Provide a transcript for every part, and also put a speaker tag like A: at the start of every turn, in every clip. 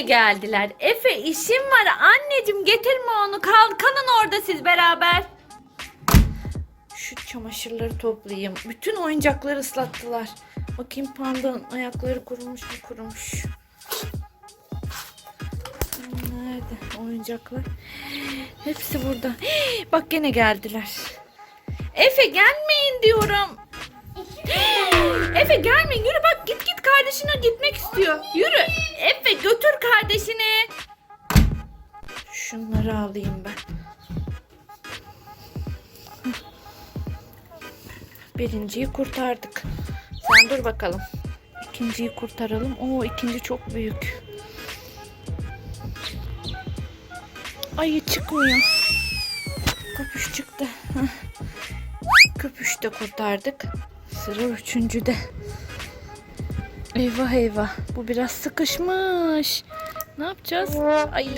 A: geldiler. Efe işim var anneciğim getirme onu kal kalın orada siz beraber. Şu çamaşırları toplayayım. Bütün oyuncakları ıslattılar. Bakayım pandanın ayakları kurumuş mu kurumuş. Nerede oyuncaklar? Hepsi burada. Bak gene geldiler. Efe gelmeyin diyorum. Efe gelme yürü bak git git kardeşine gitmek istiyor. Yürü. Efe alayım ben. Birinciyi kurtardık. Sen dur bakalım. İkinciyi kurtaralım. Oo ikinci çok büyük. Ayı çıkmıyor. Köpüş çıktı. Köpüş de kurtardık. Sıra üçüncüde. Eyvah eyvah. Bu biraz sıkışmış. Ne yapacağız? Ay.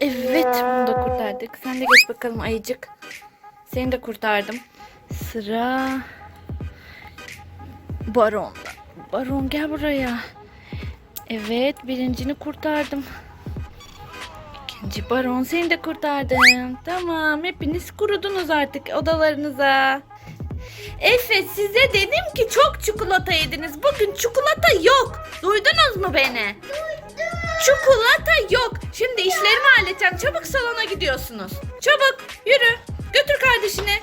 A: Evet bunu da kurtardık. Sen de geç bakalım ayıcık. Seni de kurtardım. Sıra Baron'da. Baron gel buraya. Evet birincini kurtardım. İkinci baron seni de kurtardım. Tamam hepiniz kurudunuz artık odalarınıza. Efe size dedim ki çok çikolata yediniz. Bugün çikolata yok. Duydunuz mu beni? Çikolata yok. Şimdi işlerimi halledeceğim. Çabuk salona gidiyorsunuz. Çabuk yürü. Götür kardeşini.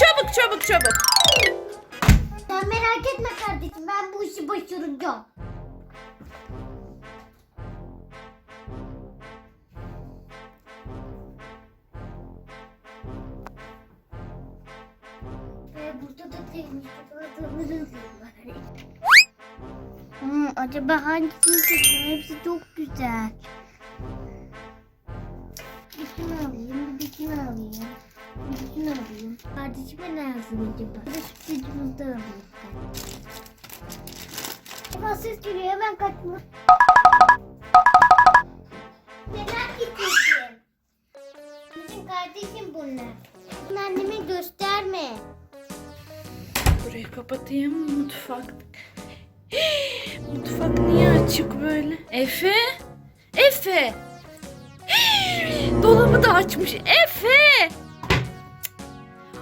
A: Çabuk çabuk çabuk.
B: Sen merak etme kardeşim ben bu işi başaracağım. Burada da temiz çikolatalarımız var. Hmm, acaba hangisini seçeyim? Hepsi çok güzel. Bir şunu alayım, bir de şunu alayım. Bir de şunu alayım. Kardeşime ne yazayım acaba? Bir de de alayım. Hemen ses geliyor, hemen kaçma. Merak getirdim. Bizim kardeşim bunlar. Bunu anneme gösterme.
A: Burayı kapatayım mutfak. Mutfak niye açık böyle? Efe? Efe! Dolabı da açmış. Efe!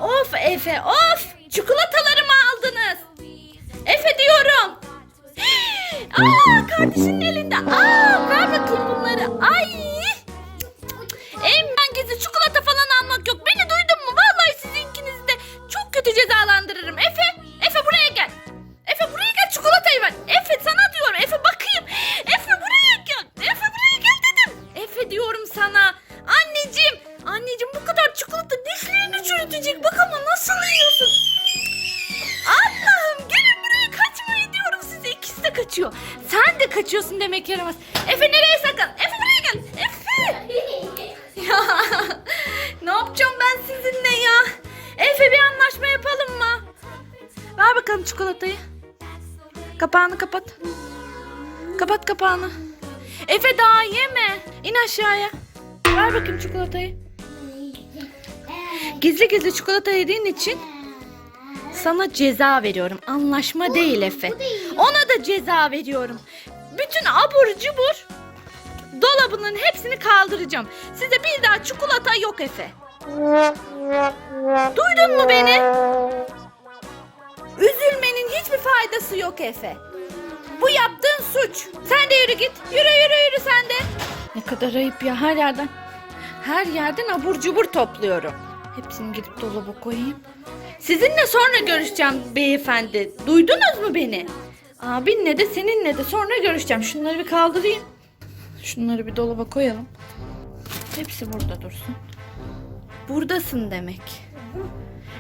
A: Of Efe of! Çikolatalarımı aldınız. Efe diyorum. Aa kardeşinin elinde. Aa çürütecek. Bak ama nasıl yiyorsun. Allah'ım gelin buraya kaçmayın diyorum size. İkisi de kaçıyor. Sen de kaçıyorsun demek yaramaz. Efe nereye sakın? Efe buraya gel. Efe. Ya ne yapacağım ben sizinle ya? Efe bir anlaşma yapalım mı? Ver bakalım çikolatayı. Kapağını kapat. Kapat kapağını. Efe daha yeme. İn aşağıya. Ver bakayım çikolatayı. Gizli gizli çikolata yediğin için sana ceza veriyorum. Anlaşma değil Efe. Ona da ceza veriyorum. Bütün abur cubur dolabının hepsini kaldıracağım. Size bir daha çikolata yok Efe. Duydun mu beni? Üzülmenin hiçbir faydası yok Efe. Bu yaptığın suç. Sen de yürü git. Yürü yürü yürü sen de. Ne kadar ayıp ya her yerden. Her yerden abur cubur topluyorum. Hepsini gidip dolaba koyayım. Sizinle sonra görüşeceğim beyefendi. Duydunuz mu beni? Abinle de seninle de sonra görüşeceğim. Şunları bir kaldırayım. Şunları bir dolaba koyalım. Hepsi burada dursun. Buradasın demek.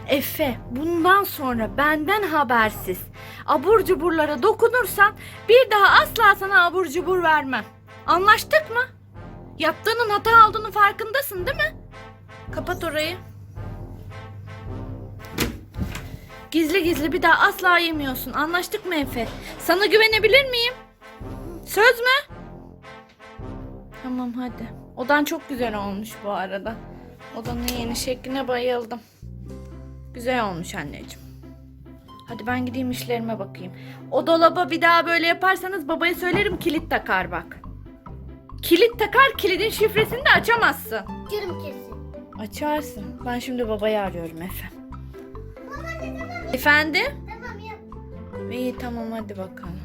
A: Efe, bundan sonra benden habersiz abur cuburlara dokunursan bir daha asla sana abur cubur vermem. Anlaştık mı? Yaptığının hata olduğunu farkındasın değil mi? Kapat orayı. Gizli gizli bir daha asla yemiyorsun. Anlaştık mı Efe? Sana güvenebilir miyim? Söz mü? Tamam hadi. Odan çok güzel olmuş bu arada. Odanın yeni şekline bayıldım. Güzel olmuş anneciğim. Hadi ben gideyim işlerime bakayım. O dolaba bir daha böyle yaparsanız babaya söylerim kilit takar bak. Kilit takar kilidin şifresini de açamazsın.
B: Canım kesin.
A: Açarsın. Ben şimdi babayı arıyorum Efe.
B: Baba ne tamam.
A: Efendim?
B: Tamam yap.
A: İyi tamam hadi bakalım.